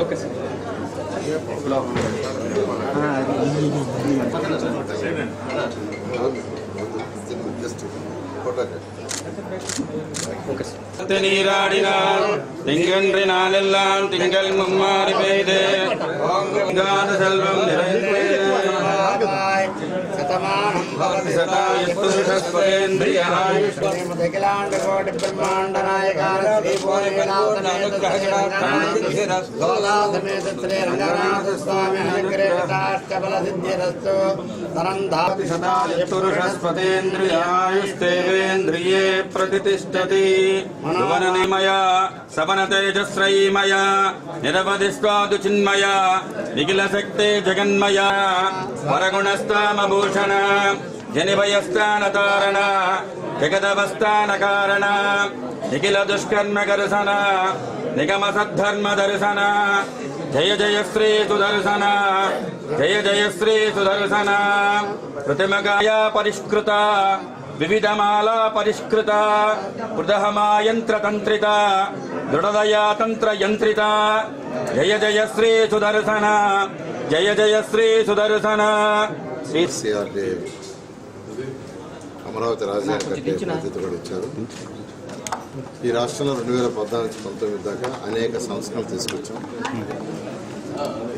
Okay sir நீராடினால் திங்கன்று நாளெல்லாம் திங்கள் மும்மாறி பெய்து. செல்வம் நிறைந்து. சதமானம் పురుషస్పతేంద్రియాయుస్తేంద్రియే ప్రతిష్టతి భువననిమయ సవన తేజశ్రయీమయ నిరవధి చిన్మయ నిఖిల శక్తే జగన్మయ వరగుణస్థామభూషణ జన निभयस्तानतारणा विगतवस्तानकारणा निखिल दुष्कर्म दर्शन निगम सद्धर्म दर्शन जय जय श्री सुदर्शन जय जय श्री सुदर्शन कृतिम गाया परिष्कृता विविध माला परिष्कृता प्रदहमायन्त्रतन्त्रिता दृढदया तंत्र यंत्रिता जय जय श्री सुदर्शन जय जय श्री सुदर्शना అమరావతి రాజధాని కట్టే బాధ్యత కూడా ఇచ్చారు. ఈ రాష్ట్రంలో రెండు వేల పద్నాలుగు పంతొమ్మిది దాకా అనేక సంస్కరణలు తీసుకొచ్చాం.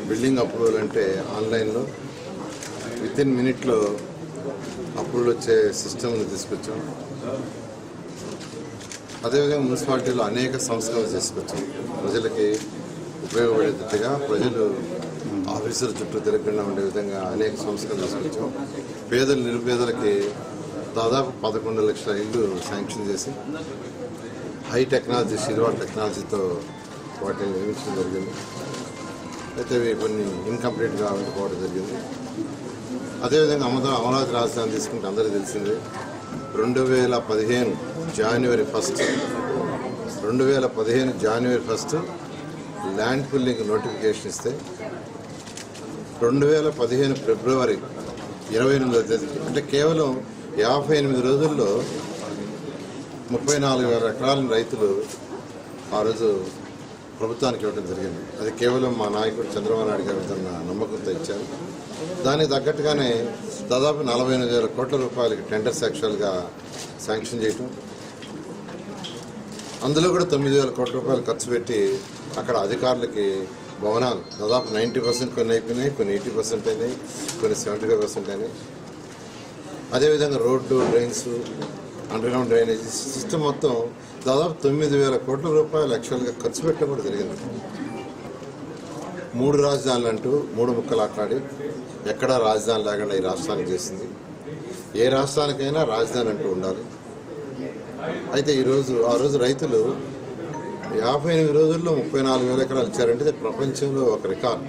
బిల్డింగ్ అప్రూవల్ అంటే ఆన్లైన్లో విత్ ఇన్ మినిట్లో అప్రూవల్ వచ్చే సిస్టమ్ని తీసుకొచ్చాం. అదేవిధంగా మున్సిపాలిటీలో అనేక సంస్కరణలు తీసుకొచ్చాం. ప్రజలకి ఉపయోగపడేటట్టుగా ప్రజలు ఆఫీసుల చుట్టూ తిరగకుండా ఉండే విధంగా అనేక సంస్కరణలు తీసుకొచ్చాం. పేదలు నిరుపేదలకి దాదాపు పదకొండు లక్షల ఇల్లు శాంక్షన్ చేసి హై టెక్నాలజీ సిల్వర్ టెక్నాలజీతో వాటిని నిర్మించడం జరిగింది. అయితే కొన్ని ఇన్కంప్లీట్గా ఉండిపోవడం జరిగింది. అదేవిధంగా అమదా అమరావతి రాజధాని తీసుకుంటే అందరికీ తెలిసిందే రెండు వేల పదిహేను జనవరి ఫస్ట్ రెండు వేల పదిహేను జనవరి ఫస్ట్ ల్యాండ్ పుల్లింగ్ నోటిఫికేషన్ ఇస్తే రెండు వేల పదిహేను ఫిబ్రవరి ఇరవై ఎనిమిదో తేదీ అంటే కేవలం యాభై ఎనిమిది రోజుల్లో ముప్పై నాలుగు వేల ఎకరాలను రైతులు ఆ రోజు ప్రభుత్వానికి ఇవ్వడం జరిగింది. అది కేవలం మా నాయకుడు చంద్రబాబు నాయుడు గారు తన నమ్మకంతో ఇచ్చారు. దానికి తగ్గట్టుగానే దాదాపు నలభై ఎనిమిది వేల కోట్ల రూపాయలకి టెండర్ సెక్షువల్గా శాంక్షన్ చేయటం. అందులో కూడా తొమ్మిది వేల కోట్ల రూపాయలు ఖర్చు పెట్టి అక్కడ అధికారులకి భవనాలు దాదాపు నైంటీ పర్సెంట్ కొన్ని అయిపోయినాయి కొన్ని ఎయిటీ పర్సెంట్ అయినాయి కొన్ని సెవెంటీ ఫైవ్ పర్సెంట్ అయినాయి. అదేవిధంగా road drains underground drainage system మొత్తం దాదాపు తొమ్మిది వేల కోట్ల రూపాయలు యాక్చువల్గా ఖర్చు పెట్టడం కూడా జరిగింది. మూడు రాజధానులు అంటూ మూడు ముక్కలు ఆట్లాడి ఎక్కడా రాజధాని లేకుండా ఈ రాష్ట్రానికి చేసింది. ఏ రాష్ట్రానికైనా రాజధాని అంటూ ఉండాలి. అయితే ఈరోజు ఆ రోజు రైతులు యాభై ఎనిమిది రోజుల్లో ముప్పై నాలుగు వేల ఎకరాలు ఇచ్చారంటే ప్రపంచంలో ఒక రికార్డ్.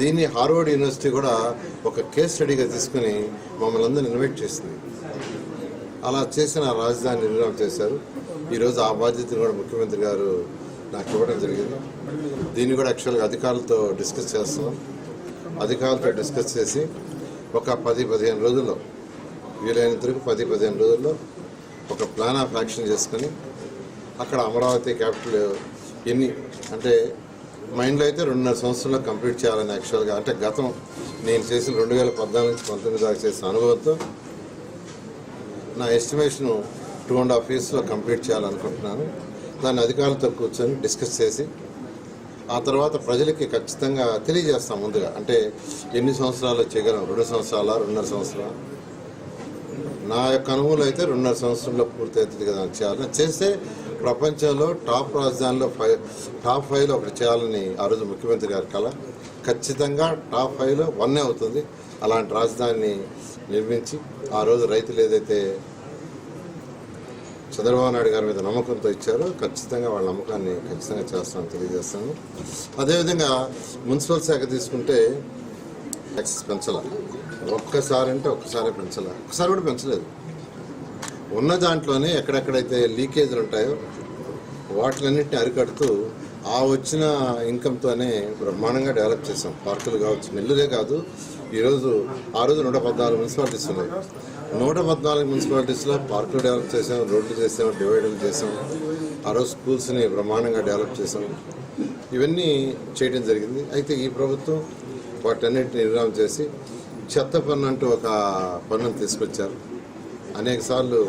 దీన్ని హార్వర్డ్ యూనివర్సిటీ కూడా ఒక కేస్ స్టడీగా తీసుకుని మమ్మల్ని అందరిని ఇన్వైట్ చేసింది. అలా చేసిన రాజధాని నిర్ణయం చేశారు. ఈరోజు ఆ బాధ్యతను కూడా ముఖ్యమంత్రి గారు నాకు ఇవ్వడం జరిగింది. దీన్ని కూడా యాక్చువల్గా అధికారులతో డిస్కస్ చేస్తాం అధికారులతో డిస్కస్ చేసి ఒక పది పదిహేను రోజుల్లో వీలైనంతరకు పది పదిహేను రోజుల్లో ఒక ప్లాన్ ఆఫ్ యాక్షన్ చేసుకొని అక్కడ అమరావతి క్యాపిటల్ ఎన్ని అంటే మైండ్లో అయితే రెండున్నర సంవత్సరంలో కంప్లీట్ చేయాలని యాక్చువల్గా అంటే గతం నేను చేసిన రెండు వేల పద్నాలుగు నుంచి పంతొమ్మిది దాకా చేసిన అనుభవంతో నా ఎస్టిమేషన్ టూ అండ్ హాఫ్ ఇయర్స్లో కంప్లీట్ చేయాలనుకుంటున్నాను. దాన్ని అధికారులతో కూర్చొని డిస్కస్ చేసి ఆ తర్వాత ప్రజలకి ఖచ్చితంగా తెలియజేస్తాం ముందుగా. అంటే ఎన్ని సంవత్సరాలు చేయగలం? రెండు సంవత్సరాల? రెండున్నర సంవత్సరాలు నా యొక్క అనుభవంలో అయితే రెండున్నర సంవత్సరంలో పూర్తి అవుతుంది కదా చేయాలని చేస్తే ప్రపంచంలో టాప్ రాజధానిలో ఫైవ్ టాప్ ఫైవ్లో ఒకటి చేయాలని ఆ రోజు ముఖ్యమంత్రి గారి కళ. ఖచ్చితంగా టాప్ ఫైవ్లో వన్నే అవుతుంది. అలాంటి రాజధానిని నిర్మించి ఆ రోజు రైతులు ఏదైతే చంద్రబాబు నాయుడు గారి మీద నమ్మకంతో ఇచ్చారో ఖచ్చితంగా వాళ్ళ నమ్మకాన్ని ఖచ్చితంగా చేస్తామని తెలియజేస్తాను. అదేవిధంగా మున్సిపల్ శాఖ తీసుకుంటే ట్యాక్సెస్ పెంచాల. ఒక్కసారి అంటే ఒక్కసారి పెంచాల. ఒకసారి కూడా పెంచలేదు. ఉన్న దాంట్లోనే ఎక్కడెక్కడైతే లీకేజ్లు ఉంటాయో వాటిలన్నింటినీ అరికడుతూ ఆ వచ్చిన ఇన్కమ్తోనే బ్రహ్మాండంగా డెవలప్ చేసాం పార్కులు కావచ్చు నెల్లూరే కాదు ఈరోజు ఆ రోజు నూట పద్నాలుగు మున్సిపాలిటీస్ ఉన్నాయి. నూట పద్నాలుగు మున్సిపాలిటీస్లో పార్కులు డెవలప్ చేసాం రోడ్లు చేసాం డివైడర్లు చేసాం ఆ రోజు స్కూల్స్ని బ్రహ్మాండంగా డెవలప్ చేసాం ఇవన్నీ చేయడం జరిగింది. అయితే ఈ ప్రభుత్వం వాటన్నిటిని నిర్ణయం చేసి చెత్త పన్ను అంటూ ఒక పన్నును తీసుకొచ్చారు. అనేక సార్లు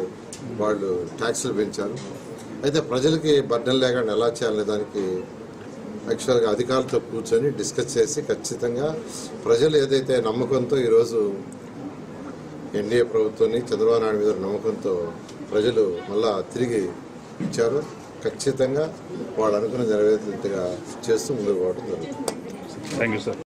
వాళ్ళు ట్యాక్సులు పెంచారు. అయితే ప్రజలకి బర్డన్ లేకుండా ఎలా చేయాలనే దానికి యాక్చువల్గా అధికారులతో కూర్చొని డిస్కస్ చేసి ఖచ్చితంగా ప్రజలు ఏదైతే నమ్మకంతో ఈరోజు ఎన్డీఏ ప్రభుత్వాన్ని చంద్రబాబు నాయుడు మీద నమ్మకంతో ప్రజలు మళ్ళా తిరిగి ఇచ్చారు ఖచ్చితంగా వాళ్ళు అనుకున్న నెరవేరేట్టుగా చేస్తూ ముందుకు పోవడం జరుగుతుంది. Thank you sir